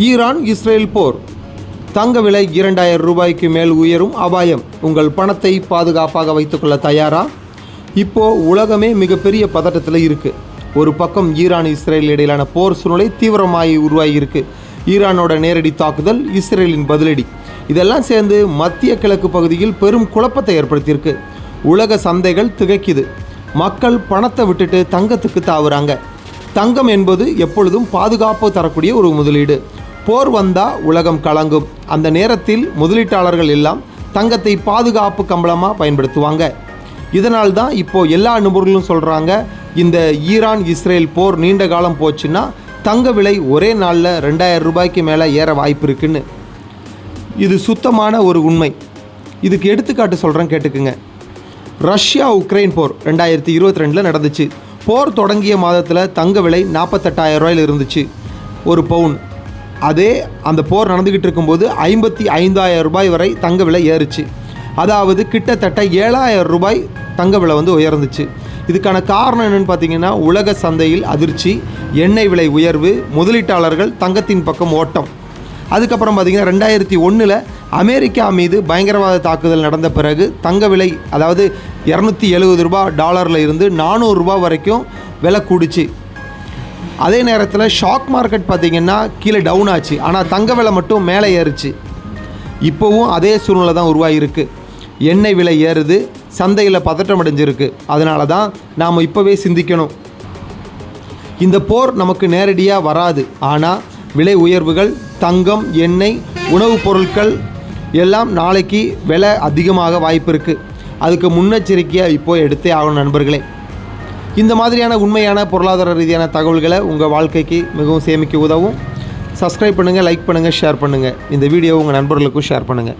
Iran Israel போர். தங்க விலை இரண்டாயிரம் ரூபாய்க்கு மேல் உயரும் அபாயம். உங்கள் பணத்தை பாதுகாப்பாக வைத்துக்கொள்ள தயாரா? இப்போ உலகமே மிகப்பெரிய பதட்டத்தில் இருக்கு. ஒரு பக்கம் ஈரான் இஸ்ரேல் இடையிலான போர் சூழ்நிலை தீவிரமாகி உருவாகியிருக்கு ஈரானோட நேரடி தாக்குதல் இஸ்ரேலின் பதிலடி. இதெல்லாம் சேர்ந்து மத்திய கிழக்கு பகுதியில் பெரும் குழப்பத்தை ஏற்படுத்தியிருக்கு. உலக சந்தைகள் திகைக்குது. மக்கள் பணத்தை விட்டுட்டு தங்கத்துக்கு தாவுறாங்க. தங்கம் என்பது எப்பொழுதும் பாதுகாப்பு தரக்கூடிய ஒரு முதலீடு. போர் வந்தா உலகம் கலங்கும். அந்த நேரத்தில் முதலீட்டாளர்கள் எல்லாம் தங்கத்தை பாதுகாப்பு கம்பளமாக பயன்படுத்துவாங்க. இதனால் தான் இப்போ எல்லா நிபுணர்களும் சொல்கிறாங்க இந்த ஈரான் இஸ்ரேல் போர் நீண்ட காலம் போச்சுன்னா தங்க விலை ஒரே நாளில் ரெண்டாயிரம் ரூபாய்க்கு மேலே ஏற வாய்ப்பு இருக்குன்னு. இது சுத்தமான ஒரு உண்மை. இதுக்கு எடுத்துக்காட்டு சொல்கிறேன் கேட்டுக்குங்க. ரஷ்யா உக்ரைன் போர் ரெண்டாயிரத்தி இருபத்தி ரெண்டில் நடந்துச்சு. போர் தொடங்கிய மாதத்தில் தங்க விலை நாற்பத்தெட்டாயிரம் ரூபாயில் இருந்துச்சு. ஒரு பவுன். அதே அந்த போர் நடந்துக்கிட்டு இருக்கும்போது ஐம்பத்தி ஐந்தாயிரம் ரூபாய் வரை தங்க விலை ஏறுச்சு. அதாவது கிட்டத்தட்ட ஏழாயிரம் ரூபாய் தங்க விலை வந்து உயர்ந்துச்சு. இதுக்கான காரணம் என்னென்னு பார்த்தீங்கன்னா உலக சந்தையில் அதிர்ச்சி எண்ணெய் விலை உயர்வு முதலீட்டாளர்கள் தங்கத்தின் பக்கம் ஓட்டம். அதுக்கப்புறம் பார்த்தீங்கன்னா ரெண்டாயிரத்தி ஒன்றில் அமெரிக்கா மீது பயங்கரவாத தாக்குதல் நடந்த பிறகு தங்க விலை அதாவது இரநூத்தி எழுபது ரூபா டாலரில் இருந்து நானூறுரூபா வரைக்கும் விலை கூடுச்சு. அதே நேரத்தில் ஷாக் மார்க்கெட் பார்த்தீங்கன்னா கீழே டவுன் ஆச்சு. ஆனால் தங்க விலை மட்டும் மேலே ஏறுச்சு. இப்போவும் அதே சூழ்நிலை தான் உருவாகியிருக்கு எண்ணெய் விலை ஏறுது சந்தையில் பதட்டம் அடைஞ்சிருக்கு. அதனால தான் நாம் இப்போவே சிந்திக்கணும். இந்த போர் நமக்கு நேரடியாக வராது. ஆனால் விலை உயர்வுகள் தங்கம் எண்ணெய் உணவுப் பொருட்கள் எல்லாம் நாளைக்கு விலை அதிகமாக வாய்ப்பு இருக்குது அதுக்கு முன்னெச்சரிக்கையாக இப்போ எடுத்தே ஆகணும் நண்பர்களே. இந்த மாதிரியான உண்மையான பொருளாதார ரீதியான தகவல்களை உங்கள் வாழ்க்கைக்கு மிகவும் சேமிக்க உதவும். சப்ஸ்கிரைப் பண்ணுங்கள் லைக் பண்ணுங்கள் ஷேர் பண்ணுங்கள் இந்த வீடியோ உங்கள் நண்பர்களுக்கும் ஷேர் பண்ணுங்கள்